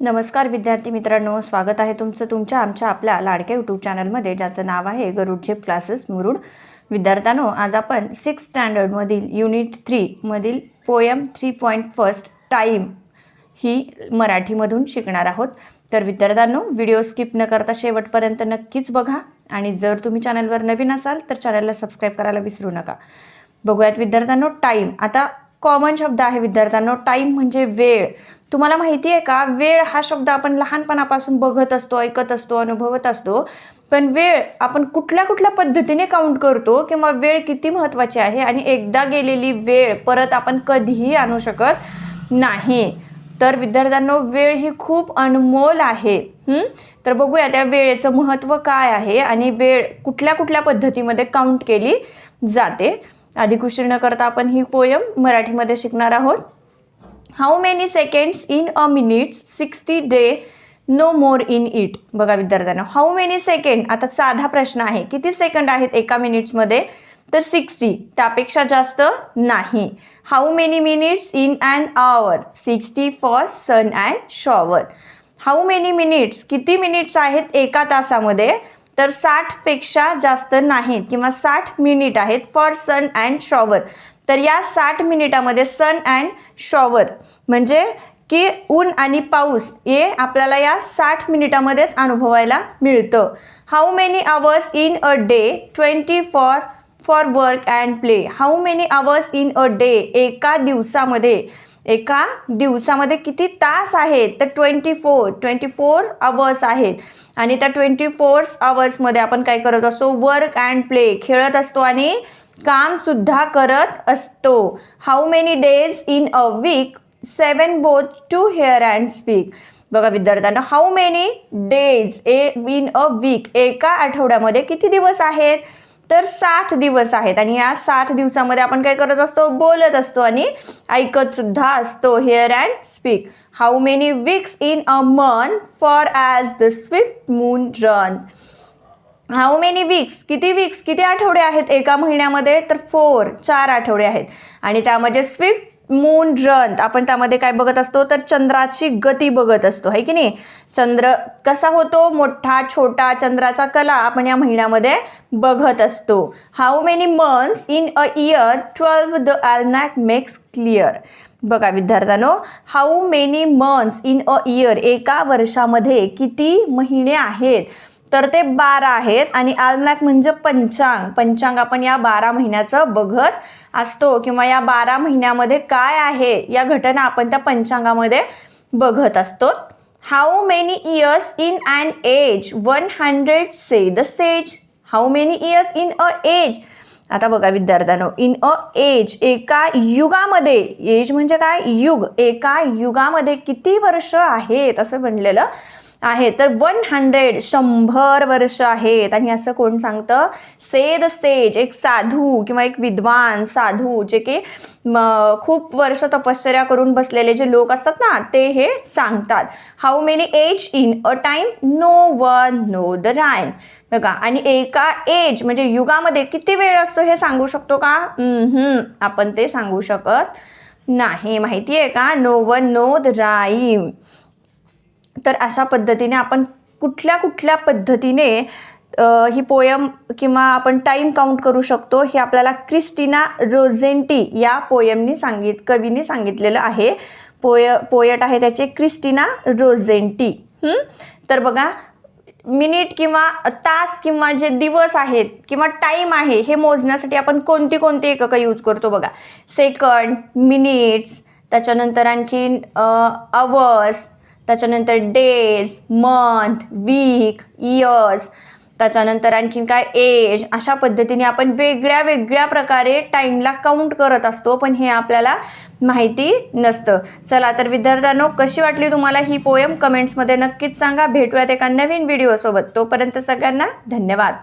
नमस्कार विद्यार्थी मित्रांनो स्वागत आहे तुमचं तुमच्या आमच्या आपल्या लाडक्या यूट्यूब चॅनलमध्ये ज्याचं नाव आहे गरुड झेप क्लासेस मुरुड. विद्यार्थ्यांनो आज आपण सिक्स स्टँडर्डमधील unit थ्रीमधील poem three point first time ही मराठीमधून शिकणार आहोत. तर विद्यार्थ्यांनो व्हिडिओ स्किप न करता शेवटपर्यंत नक्कीच बघा आणि जर तुम्ही चॅनलवर नवीन असाल तर चॅनलला सबस्क्राईब करायला विसरू नका. बघूयात विद्यार्थ्यांनो टाईम आता कॉमन शब्द आहे विद्यार्थ्यांनो. टाईम म्हणजे वेळ. तुम्हाला माहिती आहे का? वेळ हा शब्द आपण लहानपणापासून बघत असतो ऐकत असतो अनुभवत असतो. पण वेळ आपण कुठल्या कुठल्या पद्धतीने काउंट करतो किंवा वेळ किती महत्त्वाची आहे आणि एकदा गेलेली वेळ परत आपण कधीही आणू शकत नाही. तर विद्यार्थ्यांनो वेळ ही खूप अनमोल आहे. तर बघूया त्या वेळेचं महत्त्व काय आहे आणि वेळ कुठल्या कुठल्या पद्धतीमध्ये काउंट केली जाते. अधिक उशीर न करता आपण ही पोयम मराठीमध्ये शिकणार आहोत. How many seconds in a minutes sixty the no more in it बघा विद्यार्थ्यांना हाऊ मेनी सेकंड आता साधा प्रश्न आहे. किती सेकंड आहेत एका मिनिट्समध्ये तर सिक्स्टी त्यापेक्षा जास्त नाही. How many minutes in an hour sixty for sun and shower how many minutes किती मिनिट्स आहेत एका तासामध्ये? तर साठपेक्षा जास्त नाहीत किंवा साठ मिनिट आहेत फॉर सन अँड शॉवर. तर या साठ मिनिटामध्ये सन अँड शॉवर म्हणजे की ऊन आणि पाऊस हे आपल्याला या साठ मिनिटामध्येच अनुभवायला मिळतं. How many hours in a day twenty four for work and play how many hours in a day एका दिवसामध्ये. एका दिवसामध्ये किती तास आहेत? तर twenty four twenty four hours आहेत. आणि त्या ट्वेंटी फोर आवर्समध्ये आपण काय करत असतो? वर्क अँड प्ले खेळत असतो आणि कामसुद्धा करत असतो. How many days in a week seven both to hear and speak बघा विद्यार्थ्यांना how many days a in a week एका आठवड्यामध्ये किती दिवस आहेत? तर सात दिवस आहेत. आणि या सात दिवसामध्ये आपण काय करत असतो? बोलत असतो आणि ऐकत सुद्धा असतो. Hear and speak how many weeks in a month four as the swift moon run how many weeks किती वीक्स किती आठवडे आहेत एका महिन्यामध्ये? तर फोर चार आठवडे आहेत. आणि त्यामध्ये स्विफ्ट मून रन आपण त्यामध्ये काय बघत असतो? तर चंद्राची गती बघत असतो. आहे की नाही? चंद्र कसा होतो? मोठा छोटा चंद्राचा कला आपण या महिन्यामध्ये बघत असतो. How many months in a year twelve the almanac makes clear बघा विद्यार्थ्यांनो how many months in a year एका वर्षामध्ये किती महिने आहेत? तर ते बारा आहेत. आणि आल्मॅक म्हणजे पंचांग. पंचांग आपण या बारा महिन्याचं बघत असतो किंवा या बारा महिन्यामध्ये काय आहे या घटना आपण त्या पंचांगामध्ये बघत असतो. How many years in an age one hundred says the sage how many years in a age आता बघा विद्यार्थ्यांनो इन अ एज एका युगामध्ये एज म्हणजे काय? युग. एका युगामध्ये किती वर्ष आहेत असं म्हणलेलं आहे. तर वन हंड्रेड शंभर वर्ष आहेत. आणि असं कोण सांगतं? से द सेज एक साधू किंवा एक विद्वान साधू जे की खूप वर्ष तपश्चर्या करून बसलेले जे लोक असतात ना ते हे सांगतात. How many age in a time no one know the rhyme बघा आणि एका एज म्हणजे युगामध्ये किती वेळ असतो हे सांगू शकतो का? आपण ते सांगू शकत नाही. माहिती आहे का? No one know the rhyme तर अशा पद्धतीने आपण कुठल्या कुठल्या पद्धतीने ही पोयम किंवा आपण टाईम काउंट करू शकतो हे आपल्याला क्रिस्टिना रोझेंटी या पोयमनी सांगित कवीने सांगितलेलं आहे. पोय पोयट आहे त्याचे क्रिस्टिना रोझेंटी. तर बघा मिनिट किंवा तास किंवा जे दिवस आहेत किंवा टाईम आहे हे मोजण्यासाठी आपण कोणती कोणती एककं यूज करतो बघा. सेकंड मिनिट्स त्याच्यानंतर आणखीन अवर्स त्याच्यानंतर डेज मंथ वीक इयर्स त्याच्यानंतर आणखीन काय एज अशा पद्धतीने आपण वेगळ्या वेगळ्या प्रकारे टाईमला काउंट करत असतो पण हे आपल्याला माहिती नसतं. चला तर विद्यार्थ्यांनो कशी वाटली तुम्हाला ही पोयम कमेंट्समध्ये नक्कीच सांगा. भेटूयात एका नवीन व्हिडिओसोबत तोपर्यंत सगळ्यांना धन्यवाद.